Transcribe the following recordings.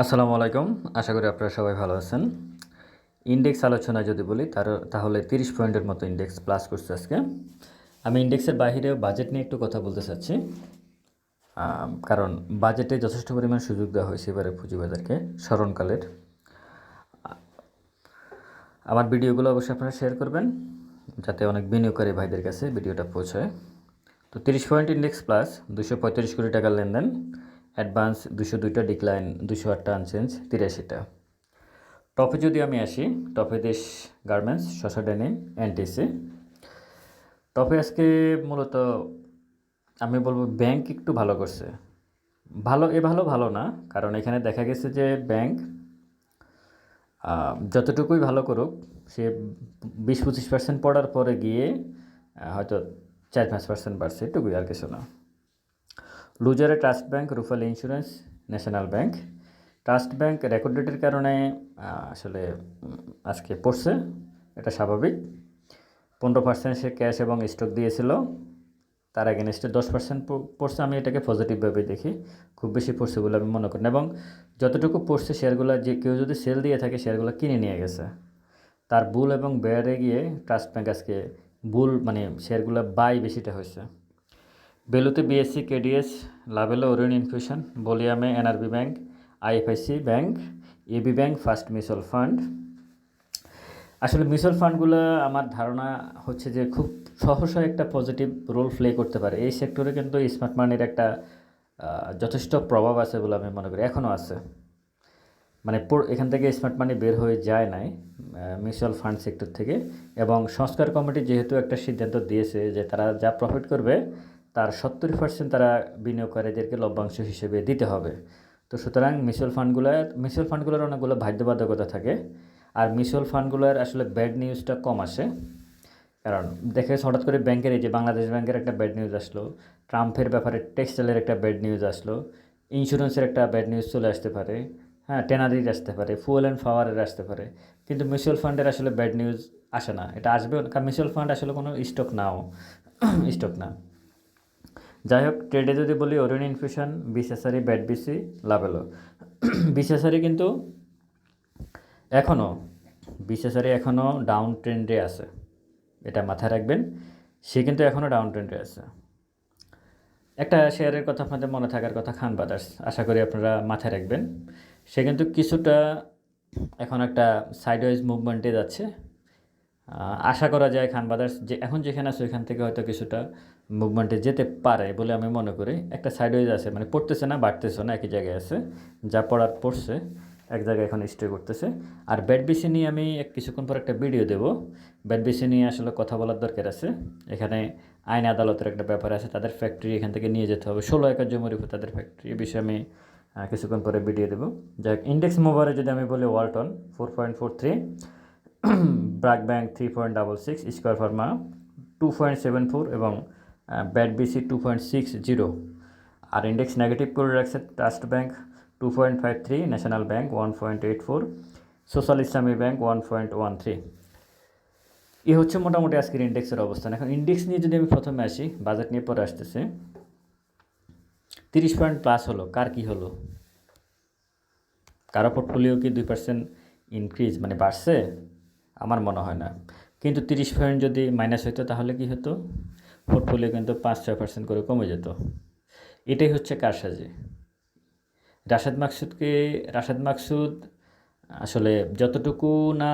আসসালামু আলাইকুম। আশা করি আপনারা সবাই ভালো আছেন। ইন্ডেক্স আলোচনা যদি বলি, তার তাহলে তিরিশ পয়েন্টের মতো ইন্ডেক্স প্লাস করছে আজকে। আমি ইন্ডেক্সের বাইরেও বাজেট নিয়ে একটু কথা বলতে চাচ্ছি। কারণ বাজেটে যথেষ্ট পরিমাণ সুযোগ দেওয়া হয়েছে এবারে পুঁজিবাজারকে স্মরণকালের। আমার ভিডিওগুলো অবশ্যই আপনারা শেয়ার করবেন, যাতে অনেক বিনিয়োগকারী ভাইদের কাছে ভিডিওটা পৌঁছায়। তো তিরিশ পয়েন্ট ইন্ডেক্স প্লাস দুশো পঁয়ত্রিশ কোটি টাকার লেনদেন। অ্যাডভান্স দুশো দুইটা ডিক্লাইন, দুশো আটটা আনচেঞ্জ, তিরাশিটা। টপে যদি আমি আসি, টপে দেশ গার্মেন্টস, শশা ডেনিম, এনটিসি। টপে আজকে মূলত আমি বলব ব্যাংক একটু ভালো করছে। ভালো, এ ভালো ভালো না, কারণ এখানে দেখা গেছে যে ব্যাংক যতটুকুই ভালো করুক, সে বিশ পঁচিশ পার্সেন্ট পড়ার পরে গিয়ে হয়তো চার পাঁচ পার্সেন্ট বাড়ছে, এটুকুই আর কিছু না। লুজারে trust bank, রুফাল insurance, National Bank. Trust Bank record ডেটের কারণে আসলে আজকে পড়ছে, এটা স্বাভাবিক। পনেরো পার্সেন্ট সে ক্যাশ এবং স্টক দিয়েছিল, তার এগেনস্টে দশ পার্সেন্ট পড়ছে, আমি এটাকে পজিটিভভাবে দেখি। খুব বেশি পড়ছে বলে আমি মনে করি না এবং যতটুকু পড়ছে শেয়ারগুলো, যে কেউ যদি সেল দিয়ে থাকে, শেয়ারগুলো কিনে নিয়ে গেছে। তার বুল এবং বেয়ারে গিয়ে ট্রাস্ট ব্যাংক আজকে বুল মানে শেয়ারগুলো বাই বেশিটা হয়েছে। বেলুতে BSC KDS Lovello Orion Infusion বলিয়ামে NRB Bank IFIC Bank AB Bank First Mutual Fund আসলে মিউচুয়াল ফান্ডগুলো আমার ধারণা হচ্ছে যে খুব সহসা একটা পজিটিভ রোল প্লে করতে পারে। এই সেক্টরে কিন্তু স্মার্ট মানির একটা যথেষ্ট প্রভাব আছে বলে আমি মনে করি। এখনও আছে। মানে এখান থেকে স্মার্ট মানি বের হয়ে যায় নাই মিউচুয়াল ফান্ড সেক্টর থেকে। এবং সংস্কার কমিটি যেহেতু একটা সিদ্ধান্ত দিয়েছে যে তারা যা প্রফিট করবে তার সত্তর পার্সেন্ট তারা বিনিয়োগকারীদেরকে লভ্যাংশ হিসেবে দিতে হবে। তো সুতরাং মিউচুয়াল ফান্ডগুলোর মিউচুয়াল ফান্ডগুলোর অনেকগুলো বাধ্যবাধকতা থাকে। আর মিউচুয়াল ফান্ডগুলোর আসলে ব্যাড নিউজটা কম আসে। কারণ দেখে হঠাৎ করে ব্যাংকের এই যে বাংলাদেশ ব্যাংকের একটা ব্যাড নিউজ আসলো, ট্রাম্পের ব্যাপারে টেক্সটাইলের একটা ব্যাড নিউজ আসলো, ইন্স্যুরেন্সের একটা ব্যাড নিউজ চলে আসতে পারে হ্যাঁ টেনারির আসতে পারে, ফুয়েল অ্যান্ড পাওয়ারের আসতে পারে। কিন্তু মিউচুয়াল ফান্ডের আসলে ব্যাড নিউজ আসে না, এটা আসবে কারণ মিউচুয়াল ফান্ড আসলে কোনো স্টক নাও, স্টক না। যাই হোক ট্রেডে যদি বলি, ওরিয়ন ইনফিউশন বিশেষারি ব্যাড বিসি লাভেলো বিসেসারি কিন্তু এখনও বিশেষারি এখনও ডাউন ট্রেন্ডে আছে। এটা মাথায় রাখবেন, সে কিন্তু এখনও ডাউন ট্রেন্ডে আছে। একটা শেয়ারের কথা আপনাদের মনে থাকার কথা, খান ব্রাদার্স, আশা করি আপনারা মাথায় রাখবেন। সে কিন্তু কিছুটা এখন একটা সাইডওয়াইজ মুভমেন্টে যাচ্ছে। আশা করা যায় খান ব্রাদার্স যে এখন যেখানে আছে ওইখান থেকে হয়তো কিছুটা মুভমেন্টে যেতে পারে বলে আমি মনে করি। একটা সাইডওয়াইজ আছে মানে পড়তেছে না, বাড়তেছে না, একই জায়গায় আছে। যা পড়ার পড়ছে, এক জায়গায় এখন স্টে করতেছে। আর ব্যাট বিসি নিয়ে আমি এক কিছুক্ষণ পর একটা ভিডিও দেবো। ব্যাট বিসি নিয়ে আসলে কথা বলার দরকার আছে। এখানে আইন আদালতের একটা ব্যাপার আছে, তাদের ফ্যাক্টরি এখান থেকে নিয়ে যেতে হবে। ষোলো একর জমির উপর তাদের ফ্যাক্টরি এই বিষয়ে আমি কিছুক্ষণ পরে ভিডিও দেবো। যাই ইন্ডেক্স মোবারে যদি আমি বলি Walton four point four three BRAC Bank three point double six Square Pharma two point seven four এবং BAT BC two point six zero আর ইন্ডেক্স নেগেটিভ করে রাখছে Trust Bank two point five three National Bank one point eight four Social Islami Bank one point one three এই হচ্ছে মোটামুটি আজকের ইন্ডেক্সের অবস্থান। এখন index নিয়ে যদি আমি প্রথমে আসি, বাজেট নিয়ে পরে আসতেছে। তিরিশ পয়েন্ট প্লাস হলো, কার কি হলো? কারও পোর্টফোলিও কি দুই পার্সেন্ট ইনক্রিজ মানে বাড়ছে? আমার মনে হয় না। কিন্তু তিরিশ পয়েন্ট যদি মাইনাস হতো তাহলে কি হতো? পোর্টফোলিও কিন্তু পাঁচ, ছয় পার্সেন্ট করে কমে যেত। এটাই হচ্ছে কারসাজি। রাশেদ মাকসুদকে, রাশেদ মাকসুদ আসলে যতটুকু না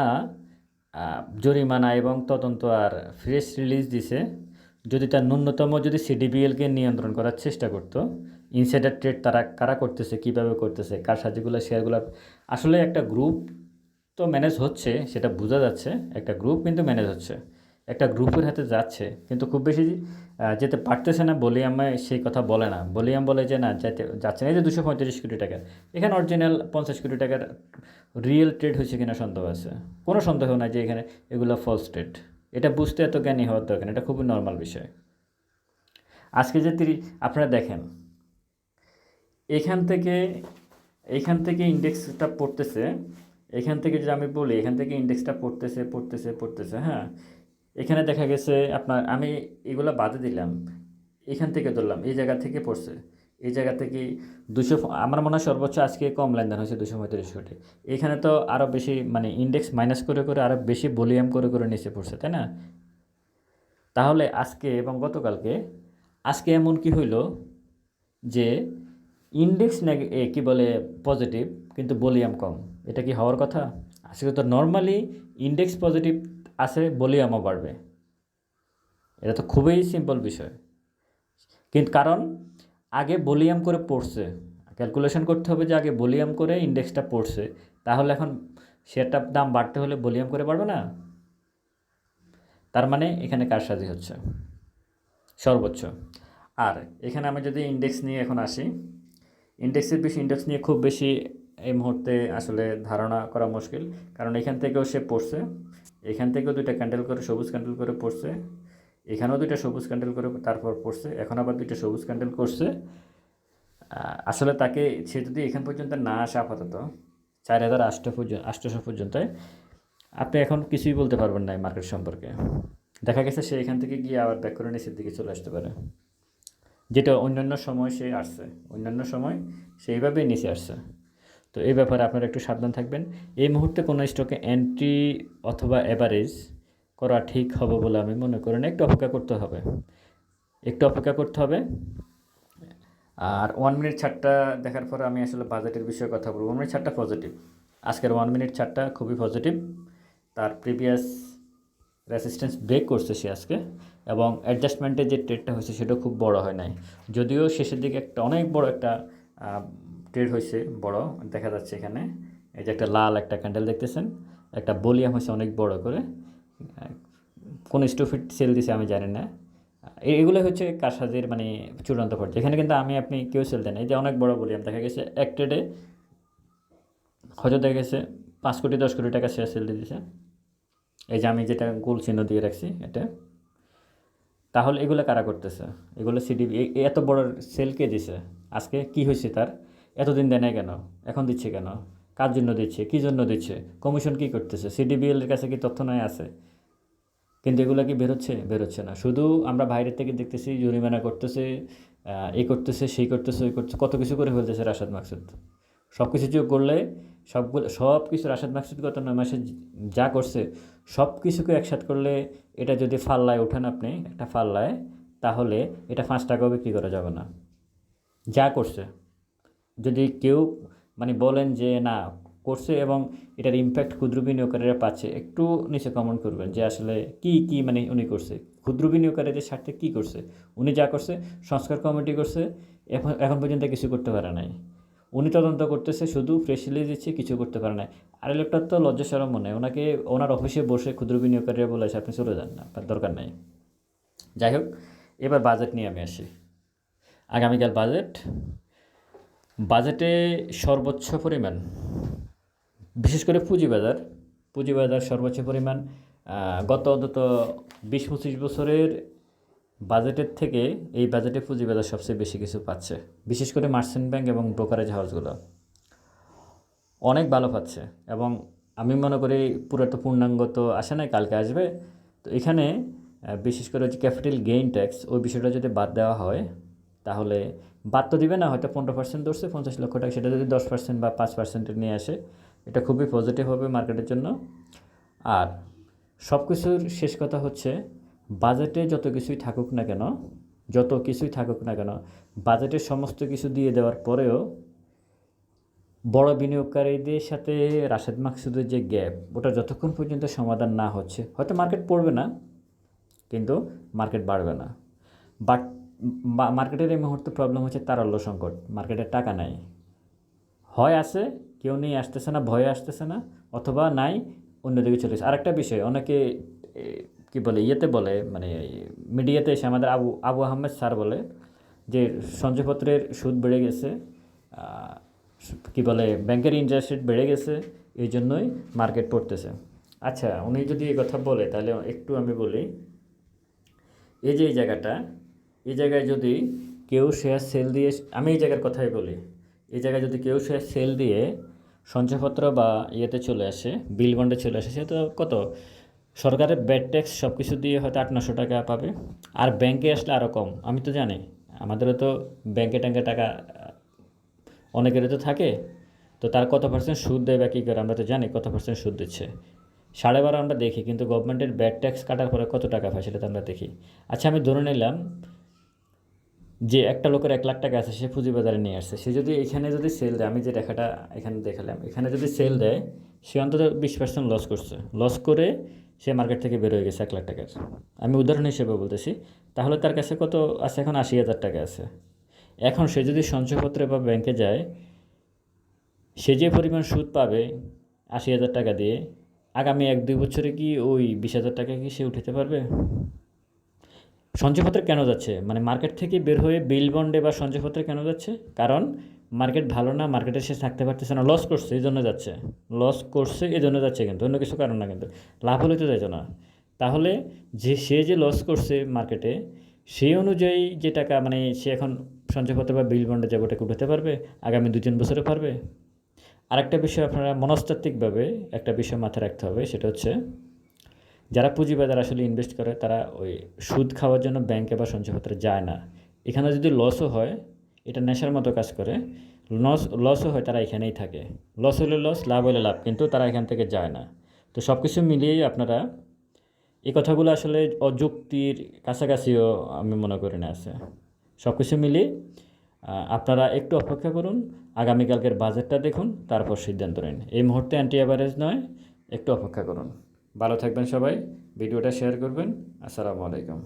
জরিমানা এবং তদন্ত আর ফ্রেশ রিলিজ দিছে, যদি তার ন্যূনতম যদি সিডিবিএলকে নিয়ন্ত্রণ করার চেষ্টা করতো ইনসাইডার ট্রেড তারা কারা করতেছে, কীভাবে করতেছে কার সাজিগুলো শেয়ারগুলো আসলে একটা গ্রুপ তো ম্যানেজ হচ্ছে, সেটা বোঝা যাচ্ছে, একটা গ্রুপ কিন্তু ম্যানেজ হচ্ছে। একটা গ্রুপের হাতে যাচ্ছে, কিন্তু খুব বেশি যেতে পারতেছে না বলিয়ামে সেই কথা বলে না। বলিয়াম বলে যে, না যেতে যাচ্ছে না। এই যে দুশো পঁয়ত্রিশ কোটি টাকা এখানে অরিজিনাল পঞ্চাশ কোটি টাকার রিয়েল ট্রেড হয়েছে কিনা সন্দেহ আছে? কোনো সন্দেহ নাই যে এখানে এগুলো ফলস ট্রেড এটা বুঝতে এত জ্ঞানী হওয়ার দরকার এটা খুবই নর্মাল বিষয়। আজকে যে তিরি, আপনারা দেখেন, এখান থেকে এখান থেকে ইন্ডেক্সটা পড়তেছে এখান থেকে যদি আমি বলি, এখান থেকে ইন্ডেক্সটা পড়তেছে পড়তেছে পড়তেছে হ্যাঁ? এখানে দেখা গেছে আপনার, আমি এগুলো বাদে দিলাম। এখান থেকে ধরলাম, এই জায়গা থেকে পড়ছে। এই জায়গা থেকে দুশো আমার মনে হয় সর্বোচ্চ আজকে কম লেনদেন হয়েছে দুশো পঁয়ত্রিশ কোটি। এখানে তো আরও বেশি মানে ইন্ডেক্স মাইনাস করে করে আরও বেশি ভলিউম করে করে নিচে পড়ছে, তাই না? তাহলে আজকে এবং গতকালকে, আজকে এমন কি হইল যে ইন্ডেক্স কি বলে পজিটিভ কিন্তু ভলিউম কম। এটা কি হওয়ার কথা? আজকে তো নর্মালি ইন্ডেক্স পজিটিভ আছে ভলিউমও বাড়বে। এটা তো খুবই সিম্পল বিষয়। কিন্তু কারণ, আগে ভলিউম করে পড়ছে। ক্যালকুলেশন করতে হবে যে আগে ভলিউম করে ইন্ডেক্সটা পড়ছে। তাহলে এখন শেয়ারটার দাম বাড়তে হলে ভলিউম করে বাড়বে না? তার মানে এখানে কারসাজি হচ্ছে? সর্বোচ্চ। আর এখানে আমি যদি ইন্ডেক্স নিয়ে এখন আসি ইন্ডেক্সের বেশি ইন্ডেক্স নিয়ে খুব বেশি এই মুহূর্তে আসলে ধারণা করা মুশকিল। কারণ এখান থেকেও সে পড়ছে। এখান থেকেও দুইটা ক্যান্ডেল করে, সবুজ ক্যান্ডেল করে পড়ছে। এখানেও দুইটা সবুজ ক্যান্ডেল করে তারপর পড়ছে। এখন আবার দুইটা সবুজ ক্যান্ডেল করছে। আসলে তাকে, সে যদি এখান পর্যন্ত না আসে আপাতত, চার হাজার আষ্ট পর্যন্ত আষ্টশো পর্যন্ত, আপনি এখন কিছুই বলতে পারবেন না এই মার্কেট সম্পর্কে। দেখা গেছে সে এখান থেকে গিয়ে আবার ব্যাক করে নিচের দিকে চলে আসতে পারে। যেটা অন্যান্য সময় সে আসছে। অন্যান্য সময় সেইভাবেই নিচে আসছে। তো এই ব্যাপারে আপনারা একটু সাবধান থাকবেন। এই মুহূর্তে কোনো স্টকে এন্ট্রি অথবা অ্যাভারেজ করা ঠিক হবে বলে আমি মনে করি না। একটু অপেক্ষা করতে হবে। একটু অপেক্ষা করতে হবে। আর ওয়ান মিনিট ছাড়টা দেখার পর আমি আসলে বাজেটের বিষয়ে কথা বলব। ওয়ান মিনিট ছাড়টা পজিটিভ আজকের ওয়ান মিনিট ছাড়টা খুবই পজিটিভ তার প্রিভিয়াস রেসিস্ট্যান্স ব্রেক করছে সে আজকে। এবং অ্যাডজাস্টমেন্টের যে ট্রেডটা হয়েছে সেটা খুব বড় হয় নাই। যদিও শেষের দিকে একটা অনেক বড় একটা ট্রেড হয়েছে বড়, দেখা যাচ্ছে এখানে। এই যে একটা লাল একটা ক্যান্ডেল দেখতেছেন, একটা বলিয়াম হয়েছে অনেক বড় করে। কোন স্টোফিট সেল দিছে আমি জানি না। এগুলো হচ্ছে কারসাজির মানে চূড়ান্ত পর্যায়ে। এখানে কিন্তু আমি, আপনি কেউ সেল দেন এই যে অনেক বড় বলিয়াম দেখা গেছে এক ট্রেডে হয়তো দেখা গেছে পাঁচ কোটি, দশ কোটি টাকা শেয়ার সেল দিয়ে দিছে। এই যে আমি যেটা গোল চিহ্ন দিয়ে রাখছি এটা। তাহলে এগুলো কারা করতেছে? এগুলো সিডিবি এত বড় সেল কে দিছে? আজকে কি হয়েছে তার? এতদিন দেয় নাই কেন? এখন দিচ্ছে কেন? কার জন্য দিচ্ছে? কী জন্য দিচ্ছে? কমিশন কি করতেছে? সিডিবিএল এর কাছে কি তথ্য নয় আছে? কিন্তু এগুলো কি বেরোচ্ছে? বেরোচ্ছে না। শুধু আমরা বাইরের থেকে দেখতেছি, জরিমানা করতেছে এই করতেছে, সেই করতেছে, ওই করতেছে, কত কিছু করে ফেলতেছে রাশাদ মাকসুদ। সব কিছু যোগ করলে সবগুলো সব কিছু রাশাদ মাকসুদ গত নয় মাসে যা করছে সব কিছুকে একসাথ করলে এটা যদি ফাল্লায় ওঠেন আপনি, একটা ফাল্লায়, তাহলে এটা পাঁচ টাকাও বিক্রি করা যাবে না। যা করছে। যদি কেউ মানে বলেন যে, না, করছে এবং এটার ইম্প্যাক্ট ক্ষুদ্র বিনিয়োগকারীরা পাচ্ছে, একটু নিচে কমেন্ট করবেন যে, আসলে কি কি মানে উনি করছে? ক্ষুদ্র বিনিয়োগকারীদের স্বার্থে কি করছে? উনি যা করছে, সংস্কার কমিটি করছে, এখন এখন পর্যন্ত কিছু করতে পারে নাই। উনি তদন্ত করতেছে, শুধু ফ্রেশ রিলিজ দিচ্ছে, কিছু করতে পারে নাই। আর লোকটার তো লজ্জা সরম মনে। ওনাকে, ওনার অফিসে বসে ক্ষুদ্র বিনিয়োগকারীরা বলেছে আপনি চলে যান না আপনার দরকার নাই। যাই হোক, এবার বাজেট নিয়ে আমি আসি। আগামীকাল বাজেট বাজেটে সর্বোচ্চ পরিমাণ, বিশেষ করে পুঁজিবাজার পুঁজিবাজার সর্বোচ্চ পরিমাণ গত অন্তত বিশ পঁচিশ বছরের বাজেটের থেকে এই বাজেটে পুঁজিবাজার সবচেয়ে বেশি কিছু পাচ্ছে, বিশেষ করে মার্চেন্ট ব্যাংক এবং ব্রোকারেজ হাউসগুলো। অনেক ভালো পাচ্ছে এবং আমি মনে করি পুরো তো পূর্ণাঙ্গ তো আসে নাই, কালকে আসবে। তো এখানে বিশেষ করে যে ক্যাপিটাল গেইন ট্যাক্স, ওই বিষয়টা যদি বাদ দেওয়া হয়, তাহলে বাদ তো দিবে না, হয়তো পনেরো পার্সেন্ট ধরছে, পঞ্চাশ লক্ষ টাকা। সেটা যদি দশ পার্সেন্ট বা পাঁচ পার্সেন্টে নিয়ে আসে, এটা খুবই পজিটিভ হবে মার্কেটের জন্য। আর সব কিছুর শেষ কথা হচ্ছে বাজেটে যত কিছুই থাকুক না কেন, যত কিছুই থাকুক না কেন বাজেটের সমস্ত কিছু দিয়ে দেওয়ার পরেও বড় বিনিয়োগকারীদের সাথে রাশেদ মাকসুদের যে গ্যাপ ওটা যতক্ষণ পর্যন্ত সমাধান না হচ্ছে, হয়তো মার্কেট পড়বে না, কিন্তু মার্কেট বাড়বে না। বাট মার্কেটের এই মুহূর্তে প্রবলেম হচ্ছে তারল্য সংকট। মার্কেটের টাকা নাই। হয় আছে, কেউ নেই, আসতেছে না, ভয়ে আসতেছে না, অথবা নাই, অন্যদিকে চলে আর আরেকটা বিষয়, অনেকে কি বলে, ইয়েতে বলে মানে মিডিয়াতে এসে আমাদের আবু আবু আহমেদ স্যার বলে যে সঞ্চয়পত্রের সুদ বেড়ে গেছে কি বলে, ব্যাংকের ইন্টারেস্ট রেট বেড়ে গেছে, এই জন্যই মার্কেট পড়তেছে। আচ্ছা উনি যদি এই কথা বলে, তাহলে একটু আমি বলি, এই যে এই জায়গাটা এই জায়গায় যদি কেউ শেয়ার সেল দিয়ে, আমি এই জায়গার কথাই বলি। এই জায়গায় যদি কেউ শেয়ার সেল দিয়ে সঞ্চয়পত্র বা ইয়েতে চলে আসে বিল বন্ডে চলে আসে, সে তো কত? সরকারের ব্যাড ট্যাক্স সব কিছু দিয়ে হয়তো আট, নশো টাকা পাবে। আর ব্যাংকে আসলে আরও কম, আমি তো জানি। আমাদেরও তো ব্যাংকে ট্যাঙ্কে টাকা, অনেকেরই তো থাকে। তো তার কত পার্সেন্ট সুদ দেয় বা কী করে, আমরা তো জানি কত পার্সেন্ট সুদ দিচ্ছে। সাড়ে বারো আমরা দেখি, কিন্তু গভর্নমেন্টের ব্যাড ট্যাক্স কাটার পরে কত টাকা পায়, সেটা তো আমরা দেখি। আচ্ছা আমি ধরে নিলাম যে একটা লোকের এক লাখ টাকা আছে, সে পুঁজিবাজারে নিয়ে আসছে। সে যদি এখানে যদি সেল দেয়, আমি যে রেখাটা এখানে দেখালাম, এখানে যদি সেল দেয়, সে অন্তত বিশ পার্সেন্ট লস করছে। লস করে সে মার্কেট থেকে বের হয়ে গেছে এক লাখ টাকার। আমি উদাহরণ হিসেবে বলতেছি, তাহলে তার কাছে কত আছে? এখন আশি হাজার টাকা আছে। এখন সে যদি সঞ্চয়পত্রে বা ব্যাংকে যায়, সে যে পরিমাণ সুদ পাবে আশি হাজার টাকা দিয়ে, আগামী এক দুই বছরে কি ওই বিশ হাজার টাকা কি সে উঠাতে পারবে? সঞ্চয়পত্রে কেন যাচ্ছে? মানে মার্কেট থেকে বের হয়ে বিল বন্ডে বা সঞ্চয়পত্রে কেন যাচ্ছে? কারণ মার্কেট ভালো না মার্কেটে সে থাকতে পারতেছে না লস করছে, এই জন্য যাচ্ছে। লস করছে, এই জন্য যাচ্ছে কিন্তু, অন্য কিছু কারণ না কিন্তু। লাভ হলে তো যাইতো না। তাহলে যে, সে যে লস করছে মার্কেটে সেই অনুযায়ী যে টাকা মানে সে এখন সঞ্চয়পত্র বা বিল বন্ডে যাবে ওটাকে উঠাতে পারবে? আগামী দু তিন বছরে পারবে? আরেকটা বিষয় আপনারা মনস্তাত্ত্বিকভাবে একটা বিষয় মাথায় রাখতে হবে, সেটা হচ্ছে যারা পুঁজিবাজার আসলে ইনভেস্ট করে, তারা ওই সুদ খাওয়ার জন্য ব্যাংকে বা সঞ্চয়পত্রে যায় না। এখানে যদি লসও হয়, এটা নেশার মতো কাজ করে। লস লসও হয়, তারা এখানেই থাকে। লস হলে লস লাভ হলে লাভ, কিন্তু তারা এখান থেকে যায় না। তো সব কিছু মিলিয়েই আপনারা এই কথাগুলো আসলে অযুক্তির কাছাকাছিও আমি মনে করি না আছে। সব কিছু মিলিয়ে আপনারা একটু অপেক্ষা করুন, আগামীকালকের বাজেটটা দেখুন, তারপর সিদ্ধান্ত নিন। এই মুহূর্তে অ্যান্টি অ্যাভারেজ নয়, একটু অপেক্ষা করুন। ভালো থাকবেন সবাই ভিডিওটা শেয়ার করবেন। আসসালামু আলাইকুম।